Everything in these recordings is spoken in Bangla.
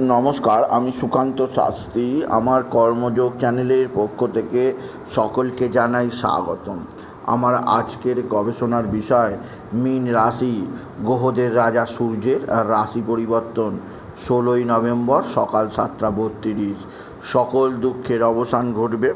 নমস্কার, আমি সুকান্ত শাস্ত্রী। আমার কর্মযোগ চ্যানেলের পক্ষ থেকে সকলকে জানাই স্বাগতম। আমার আজকের গবেষণার বিষয়, মীন রাশি, গ্রহদের রাজা সূর্যের রাশি পরিবর্তন, ষোলোই নভেম্বর সকাল সাতটা বত্রিশ। সকল দুঃখের অবসান ঘটবে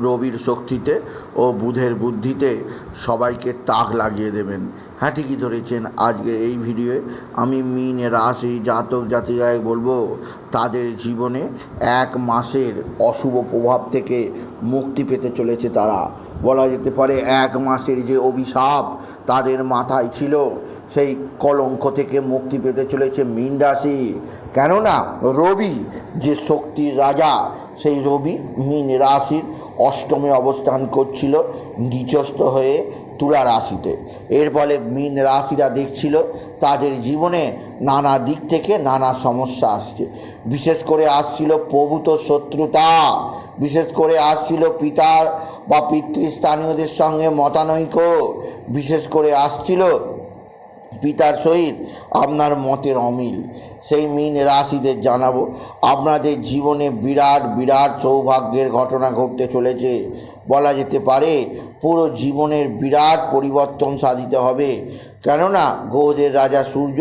রবির শক্তিতে ও বুধের বুদ্ধিতে। সবাইকে তাক লাগিয়ে দেবেন। হ্যাঁ ঠিকই ধরেছেন? আজকে এই ভিডিওয়ে আমি মিন রাশি জাতক জাতিকায় বলব, তাদের জীবনে এক মাসের অশুভ প্রভাব থেকে মুক্তি পেতে চলেছে তারা। বলা যেতে পারে এক মাসের যে অভিশাপ তাদের মাথায় ছিল, সেই কলঙ্ক থেকে মুক্তি পেতে চলেছে মীন রাশি। কেননা রবি যে শক্তির রাজা, সেই রবি মিন রাশির অষ্টমে অবস্থান করছিল নিচস্থ হয়ে তুলা রাশিতে। এর ফলে মীন রাশিরা দেখছিল তাদের জীবনে নানা দিক থেকে নানা সমস্যা আসছে। বিশেষ করে আসছিল প্রভূত শত্রুতা। বিশেষ করে আসছিল পিতার বা পিতৃস্থানীয়দের সঙ্গে মতানৈক্য। বিশেষ করে আসছিল পিতার সহিত আপনার মতের অমিল। সেই মিন রাশিদের জানাব, আপনাদের জীবনে বিরাট বিরাট সৌভাগ্যের ঘটনা ঘটতে চলেছে। বলা যেতে পারে, পুরো জীবনের বিরাট পরিবর্তন সাধিত হবে। কেননা গ্রহদের রাজা সূর্য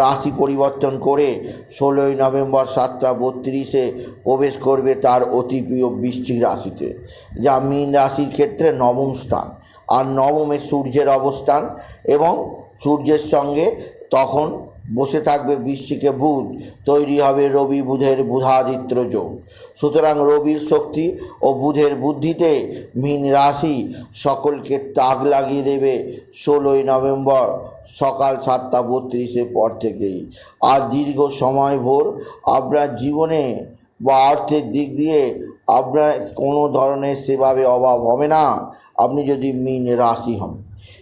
রাশি পরিবর্তন করে ষোলোই নভেম্বর সাতটা বত্রিশে প্রবেশ করবে তার অতি প্রিয় বৃশ্চিক রাশিতে, যা মীন রাশির ক্ষেত্রে নবম স্থান আর নবমে সূর্যের অবস্থান এবং সূর্যের সঙ্গে তখন বসে থাকবে বৃশ্চিকে বুধ, তৈরি হবে রবি বুধের বুধাদিত্য যোগ। সুতরাং রবির শক্তি ও বুধের বুদ্ধিতে মীন রাশি সকলকে তাক লাগিয়ে দেবে ষোলোই নভেম্বর সকাল সাতটা বত্রিশের পর থেকেই। আর দীর্ঘ সময় ভোর আপনার জীবনে বা অর্থের দিক দিয়ে আপনার কোনো ধরনের সেভাবে অভাব হবে না। আপনি যদি মীন রাশি হন।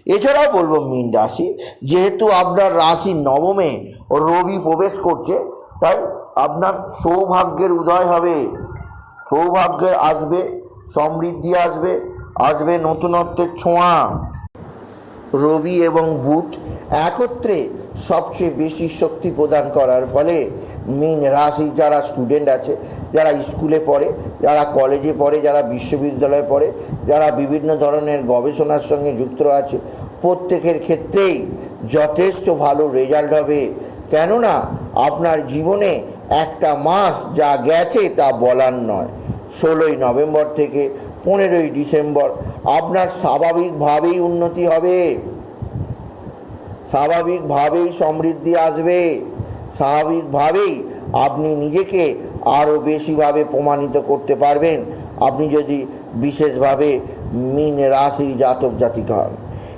এছাড়াও বলব মীন রাশি, যেহেতু আপনার রাশি নবমে রবি প্রবেশ করছে, তাই আপনার সৌভাগ্যের উদয় হবে। সৌভাগ্যের আসবে, সমৃদ্ধি আসবে আসবে নতুনত্বের ছোঁয়া। রবি এবং বুধ একত্রে সবচেয়ে বেশি শক্তি প্রদান করার ফলে মীন রাশি যারা স্টুডেন্ট আছে যারা স্কুলে পড়ে, যারা কলেজে পড়ে, যারা বিশ্ববিদ্যালয়ে পড়ে, যারা বিভিন্ন ধরনের গবেষণার সঙ্গে যুক্ত আছে, প্রত্যেকের ক্ষেত্রেই যথেষ্ট ভালো রেজাল্ট হবে। কেননা আপনার জীবনে একটা মাস যা গেছে তা বলার নয়। ষোলোই নভেম্বর থেকে পনেরোই ডিসেম্বর আপনার স্বাভাবিকভাবেই উন্নতি হবে। স্বাভাবিকভাবেই সমৃদ্ধি আসবে। স্বাভাবিকভাবেই আপনি নিজেকে আরও বেশিভাবে প্রমাণিত করতে পারবেন। আপনি যদি বিশেষভাবে মিন রাশি জাতক জাতিকা হন।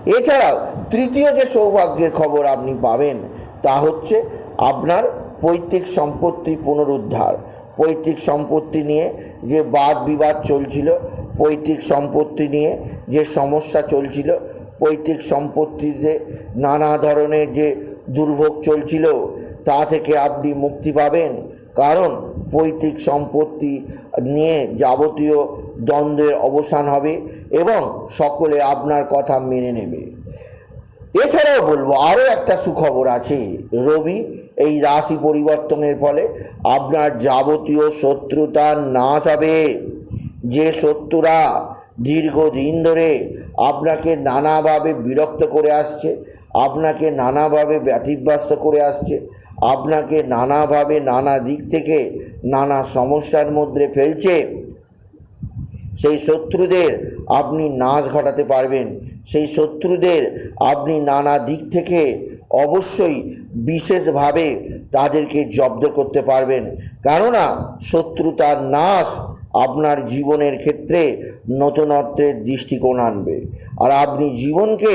এছাড়াও তৃতীয় যে সৌভাগ্যের খবর আপনি পাবেন, তা হচ্ছে আপনার পৈতৃক সম্পত্তি পুনরুদ্ধার। পৈতৃক সম্পত্তি নিয়ে যে বাদ বিবাদ চলছিল, পৈতৃক সম্পত্তি নিয়ে যে সমস্যা চলছিল, পৈতৃক সম্পত্তিতে নানা ধরনের যে দুর্ভোগ চলছিল, তা থেকে আপনি মুক্তি পাবেন। কারণ পৈতৃক সম্পত্তি নিয়ে যাবতীয় দ্বন্দ্বের অবসান হবে এবং সকলে আপনার কথা মেনে নেবে। এছাড়াও বলব, আরও একটা সুখবর আছে। রবি এই রাশি পরিবর্তনের ফলে আপনার যাবতীয় শত্রুতা নাশ হবে। যে শত্রুরা দীর্ঘদিন ধরে আপনাকে নানাভাবে বিরক্ত করে আসছে আপনাকে নানাভাবে ব্যতিব্যস্ত করে আসছে। আপনাকে নানাভাবে নানা দিক থেকে নানা সমস্যার মধ্যে ফেলছে। সেই শত্রুদের আপনি নাশ ঘটাতে পারবেন। সেই শত্রুদের আপনি নানা দিক থেকে অবশ্যই বিশেষভাবে তাদেরকে জব্দ করতে পারবেন। কেননা শত্রুতার নাশ আপনার জীবনের ক্ষেত্রে নতুনত্বের দৃষ্টিকোণ আনবে। আর আপনি জীবনকে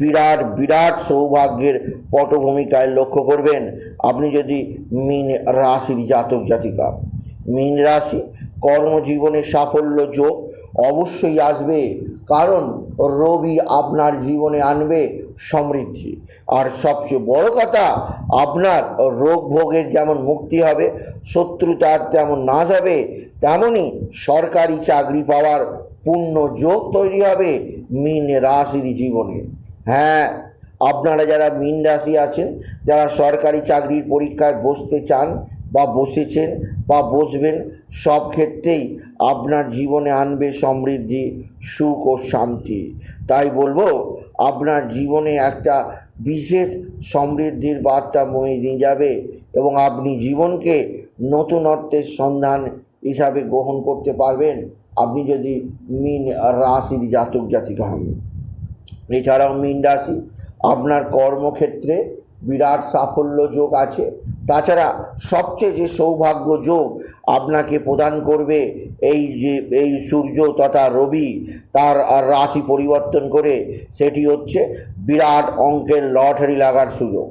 বিরাট বিরাট সৌভাগ্যের পটভূমিকায় লক্ষ্য করবেন, আপনি যদি মিন রাশির জাতক জাতিকা, মীন রাশি কর্মজীবনে সাফল্য যোগ অবশ্যই আসবে, কারণ রবি আপনার জীবনে আনবে সমৃদ্ধি। আর সবচেয়ে বড় কথা, আপনার রোগ ভোগের যেমন মুক্তি হবে, শত্রুতার তেমন নাশ হবে তেমনই সরকারি চাকরি পাওয়ার পূর্ণ যোগ তৈরি হবে মীন রাশির জীবনে। হ্যাঁ আপনারা যারা মীন রাশি আছেন, যারা সরকারি চাকরির পরীক্ষায় বসতে চান বা বসেছেন বা বসবেন, সব ক্ষেত্রেই আপনার জীবনে আনবে সমৃদ্ধি, সুখ ও শান্তি। তাই বলব আপনার জীবনে একটা বিশেষ সমৃদ্ধির বার্তা বয়ে নিয়ে যাবে এবং আপনি জীবনকে নতুনত্বের সন্ধান হিসাবে গ্রহণ করতে পারবেন। আপনি যদি মিন রাশির জাতক জাতিকা হন। এছাড়াও মিন রাশি, আপনার কর্মক্ষেত্রে বিরাট সাফল্য যোগ আছে। তাছাড়া সবচেয়ে যে সৌভাগ্য যোগ আপনাকে প্রদান করবে এই যে, এই সূর্য তথা রবি তার রাশি পরিবর্তন করে সেটি হচ্ছে বিরাট অঙ্কের লটারি লাগার সুযোগ।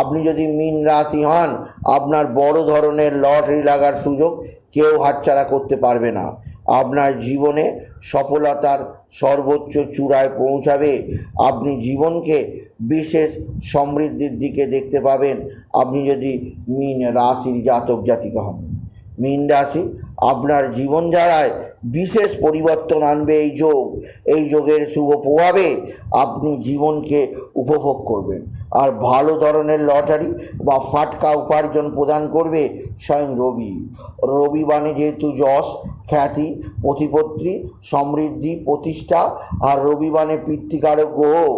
আপনি যদি মীন রাশি হন, আপনার বড় ধরনের লটারি লাগার সুযোগ কেউ হাতছাড়া করতে পারবে না। আপনার জীবনে সফলতার সর্বোচ্চ চূড়ায় পৌঁছাবে। আপনি জীবনকে বিশেষ সমৃদ্ধির দিকে দেখতে পাবেন। আপনি যদি মীন রাশির জাতক, জাতিকা হন। মীন রাশি, আপনার জীবন জীবনধারায় বিশেষ পরিবর্তন আনবে এই যোগ। এই যোগের শুভ প্রভাবে আপনি জীবনকে উপভোগ করবেন। আর ভালো ধরনের লটারি বা ফাটকা উপার্জন প্রদান করবে স্বয়ং রবি। রবি মানে যেহেতু যশ খ্যাতি প্রতিপত্তি সমৃদ্ধি, প্রতিষ্ঠা আর রবি মানে পিতৃকারক গ্রহ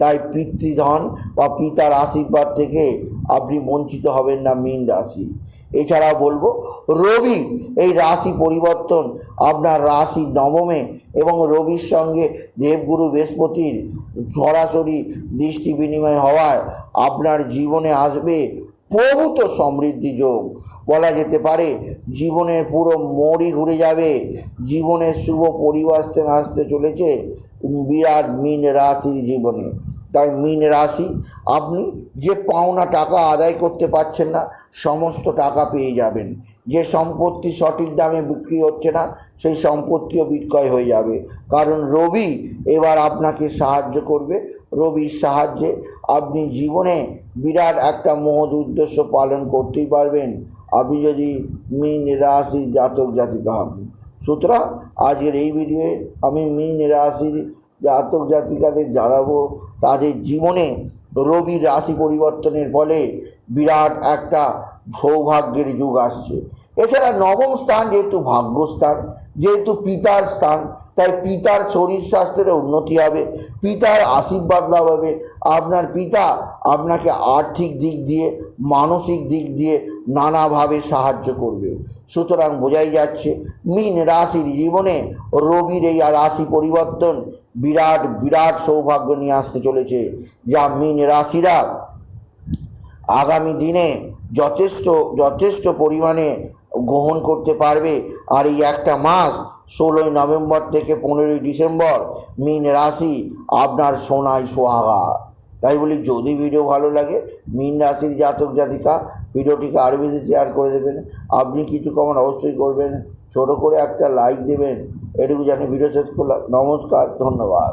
তাই পিতৃধন বা পিতার আশীর্বাদ থেকে আপনি বঞ্চিত হবেন না মীন রাশি। এছাড়া বলব, রবি এই রাশি পরিবর্তন আপনার রাশি নবমে এবং রবির সঙ্গে দেবগুরু বৃহস্পতির সরাসরি দৃষ্টি বিনিময় হওয়ায় আপনার জীবনে আসবে প্রভূত সমৃদ্ধি যোগ। বলা যেতে পারে, জীবনের পুরো মোড়ই ঘুরে যাবে। জীবনের শুভ পরিবর্তন আসতে চলেছে বিরাট মিন রাশির জীবনে। তাই মিন রাশি, আপনি যে পাওনা টাকা আদায় করতে পারছেন না, সমস্ত টাকা পেয়ে যাবেন। যে সম্পত্তি সঠিক দামে বিক্রি হচ্ছে না, সেই সম্পত্তিও বিক্রয় হয়ে যাবে। কারণ রবি এবার আপনাকে সাহায্য করবে। রবির সাহায্যে আপনি জীবনে বিরাট একটা মহৎ উদ্দেশ্য পালন করতেই পারবেন। আপনি যদি মীন রাশির জাতক জাতিকা হন সুতরাং আজকের এই ভিডিওয়ে আমি মীন রাশির জাতক জাতিকাদের জানাব তাদের জীবনে রবি রাশি পরিবর্তনের ফলে বিরাট একটা সৌভাগ্যের যুগ আসছে এছাড়া নবম স্থান যেহেতু ভাগ্যস্থান যেহেতু পিতার স্থান তাই পিতার শরীর স্বাস্থ্যের উন্নতি হবে, পিতার আশীর্বাদ লাভ হবে। আপনার পিতা আপনাকে আর্থিক দিক দিয়ে, মানসিক দিক দিয়ে নানাভাবে সাহায্য করবে। সুতরাং বোঝাই যাচ্ছে, মিন রাশির জীবনে রবির এই রাশি পরিবর্তন বিরাট বিরাট সৌভাগ্য নিয়ে আসতে চলেছে, যা মীন রাশিরা আগামী দিনে যথেষ্ট যথেষ্ট পরিমাণে গ্রহণ করতে পারবে। আর এই একটা মাস ষোলোই নভেম্বর থেকে পনেরোই ডিসেম্বর মিন রাশি আপনার সোনায় সোহাগা। তাই বলি, যদি ভিডিও ভালো লাগে, মিন রাশির জাতক জাতিকা, ভিডিওটিকে আরও বেশি শেয়ার করে দেবেন। আপনি কিছু কমন অবশ্যই করবেন। ছোটো করে একটা লাইক দেবেন। এটুকু জানি ভিডিও শেষ করলাম। নমস্কার, ধন্যবাদ।